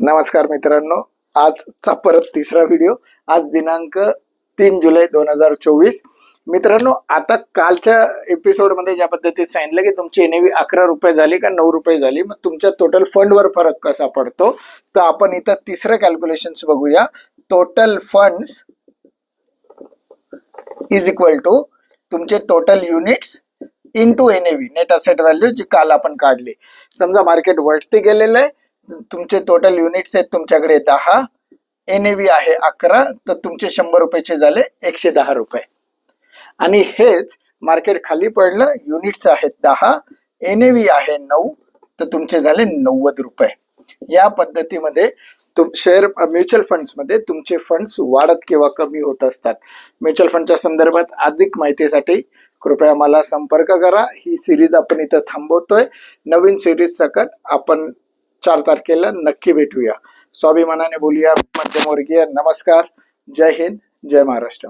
नमस्कार मित्रांनो. आजचा परत तिसरा व्हिडिओ आज दिनांक तीन जुलै दोन हजार चोवीस. मित्रांनो आता कालच्या एपिसोडमध्ये ज्या पद्धतीत सांगितलं की तुमची एनएव्ही अकरा रुपये झाली का नऊ रुपये झाली मग तुमच्या टोटल फंडवर फरक कसा पडतो? तर आपण इथं तिसरं कॅल्क्युलेशन बघूया. Total funds is equal to तुमचे total units into N V net asset value जी काल आपण काढली. समजा मार्केट वरती गेलेलं आहे तुमचे टोटल युनिट्स आहेत तुमच्याकडे दहा. एन व्ही आहे अकरा तर तुमचे शंभर रुपयाचे झाले एकशे दहा रुपये. आणि हेच मार्केट खाली पडलं युनिट्स आहेत दहा एन व्ही आहे नऊ तर तुमचे झाले नव्वद रुपये. या पद्धतीमध्ये तुम शेअर म्युच्युअल फंड्समध्ये तुमचे फंड्स वाढत किंवा कमी होत असतात. म्युच्युअल फंडच्या संदर्भात अधिक माहितीसाठी कृपया मला संपर्क करा. ही सिरीज आपण इथं थांबवतोय. नवीन सिरीज सकट आपण चार तारखेला नक्की भेटूया. स्वाभिमानाने बोलूया. मध्यमवर्गीय नमस्कार. जय हिंद. जय महाराष्ट्र.